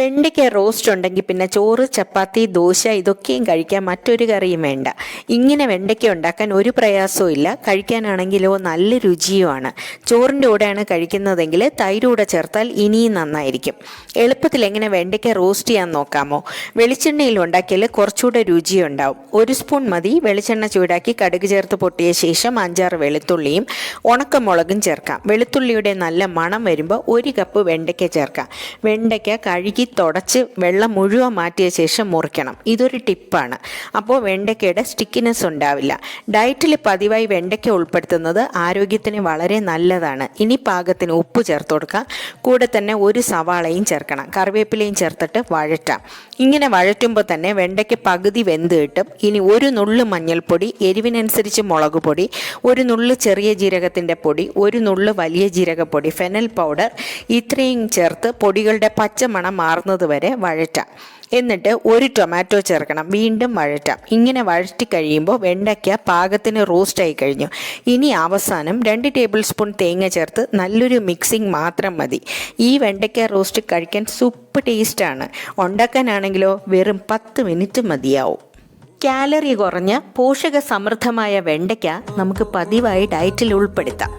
വെണ്ടയ്ക്ക റോസ്റ്റ് ഉണ്ടെങ്കിൽ പിന്നെ ചോറ് ചപ്പാത്തി ദോശ ഇതൊക്കെയും കഴിക്കാൻ മറ്റൊരു കറിയും വേണ്ട. ഇങ്ങനെ വെണ്ടയ്ക്ക ഉണ്ടാക്കാൻ ഒരു പ്രയാസവും ഇല്ല. കഴിക്കാനാണെങ്കിലോ നല്ല രുചിയുമാണ്. ചോറിന്റെ കൂടെയാണ് കഴിക്കുന്നതെങ്കിൽ തൈരൂടെ ചേർത്താൽ ഇനിയും നന്നായിരിക്കും. എളുപ്പത്തിൽ എങ്ങനെ വെണ്ടയ്ക്ക റോസ്റ്റ് ചെയ്യാൻ നോക്കാമോ? വെളിച്ചെണ്ണയിൽ ഉണ്ടാക്കിയാൽ കുറച്ചുകൂടെ രുചിയുണ്ടാവും. ഒരു സ്പൂൺ മതി. വെളിച്ചെണ്ണ ചൂടാക്കി കടുക് ചേർത്ത് പൊട്ടിയ ശേഷം അഞ്ചാറ് വെളുത്തുള്ളിയും ഉണക്കമുളകും ചേർക്കാം. വെളുത്തുള്ളിയുടെ നല്ല മണം വരുമ്പോൾ ഒരു കപ്പ് വെണ്ടയ്ക്ക ചേർക്കാം. വെണ്ടയ്ക്ക കഴുകി തുടച്ച് വെള്ളം മുഴുവൻ മാറ്റിയ ശേഷം മുറിക്കണം. ഇതൊരു ടിപ്പാണ്. അപ്പോൾ വെണ്ടയ്ക്കയുടെ സ്റ്റിക്കിനെസ് ഉണ്ടാവില്ല. ഡയറ്റിൽ പതിവായി വെണ്ടയ്ക്ക ഉൾപ്പെടുത്തുന്നത് ആരോഗ്യത്തിന് വളരെ നല്ലതാണ്. ഇനി പാകത്തിന് ഉപ്പ് ചേർത്ത് കൊടുക്കാം. കൂടെ തന്നെ ഒരു സവാളയും ചേർക്കണം. കറിവേപ്പിലയും ചേർത്തിട്ട് വഴറ്റാം. ഇങ്ങനെ വഴറ്റുമ്പോൾ തന്നെ വെണ്ടയ്ക്ക് പകുതി വെന്ത് കിട്ടും. ഇനി ഒരു നുള്ളു മഞ്ഞൾപ്പൊടി എരിവിനനുസരിച്ച് മുളക് പൊടി ഒരു നുള്ളു ചെറിയ ജീരകത്തിന്റെ പൊടി ഒരു നുള്ളു വലിയ ജീരകപ്പൊടി ഫെനൽ പൗഡർ ഇത്രയും ചേർത്ത് പൊടികളുടെ പച്ചമണം മാറുന്നത് വരെ വഴറ്റാം. എന്നിട്ട് ഒരു ടൊമാറ്റോ ചേർക്കണം വീണ്ടും വഴറ്റാം. ഇങ്ങനെ വഴറ്റി കഴിയുമ്പോൾ വെണ്ടയ്ക്ക പാകത്തിന് റോസ്റ്റായി കഴിഞ്ഞു. ഇനി അവസാനം രണ്ട് ടേബിൾ സ്പൂൺ തേങ്ങ ചേർത്ത് നല്ലൊരു മിക്സിംഗ് മാത്രം മതി. ഈ വെണ്ടയ്ക്ക റോസ്റ്റ് കഴിക്കാൻ സൂപ്പർ ടേസ്റ്റാണ് ഉണ്ടാക്കാനാണെങ്കിലോ വെറും പത്ത് മിനിറ്റ് മതിയാവും. കാലറി കുറഞ്ഞ പോഷക സമൃദ്ധമായ വെണ്ടയ്ക്ക നമുക്ക് പതിവായി ഡയറ്റിൽ ഉൾപ്പെടുത്താം.